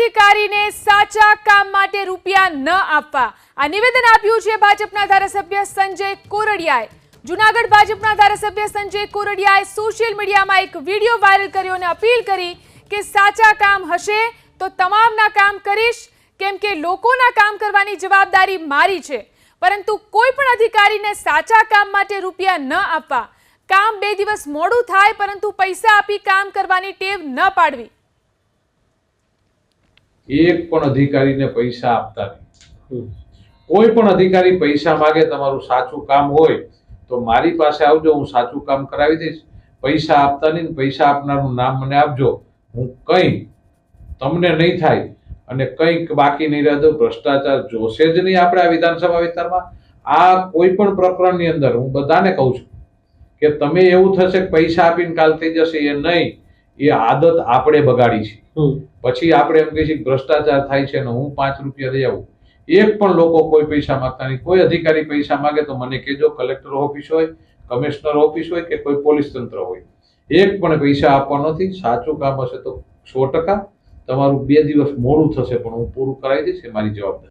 અધિકારીને સાચા કામ માટે રૂપિયા ન આપવા આ નિવેદન આપ્યું છે ભાજપના ધારાસભ્ય સંજય કોરડિયાએ. જુનાગઢ ભાજપના ધારાસભ્ય સંજય કોરડિયાએ સોશિયલ મીડિયામાં એક વીડિયો વાયરલ કર્યો અને અપીલ કરી કે સાચા કામ હશે તો તમામના કામ કરીશ, કેમ કે લોકોના કામ કરવાની જવાબદારી મારી છે. પરંતુ કોઈ પણ અધિકારીને સાચા કામ માટે રૂપિયા ન આપવા. કામ બે દિવસ મોડું થાય, પરંતુ પૈસા આપી કામ કરવાની ટેવ ન પાડવી. એક પણ અધિકારીને પૈસા આપતા નહીં. કોઈ પણ અધિકારી પૈસા માગે તમારું સાચું કામ હોય તો મારી પાસે આવજો હું સાચું કામ કરાવી દઈશ. પૈસા આપતા નહીં પૈસા આપનારનું નામ મને આપજો. હું કંઈ તમને નહીં થાય અને કંઈક બાકી નહીં રહેતો ભ્રષ્ટાચાર જોશે જ નહીં આપણે આ વિધાનસભા વિસ્તારમાં. આ કોઈ પણ પ્રકરણની અંદર હું બધાને કહું છું કે તમે એવું થશે કે પૈસા આપીને કાલ થઈ જશે એ નહીં. એ આદત આપણે બગાડી છે. પછી આપણે એમ કહીએ છીએ ભ્રષ્ટાચાર થાય છે ને હું પાંચ રૂપિયા લઈ આવું. એક પણ લોકો કોઈ પૈસા માંગતા નહીં. કોઈ અધિકારી પૈસા માંગે તો મને કહેજો, કલેક્ટર ઓફિસ હોય, કમિશનર ઓફિસ હોય કે કોઈ પોલીસ તંત્ર હોય. એક પણ પૈસા આપવા નથી. સાચું કામ હશે તો સો ટકા. તમારું બે દિવસ મોડું થશે પણ હું પૂરું કરાવી દઈશ એ મારી જવાબદારી.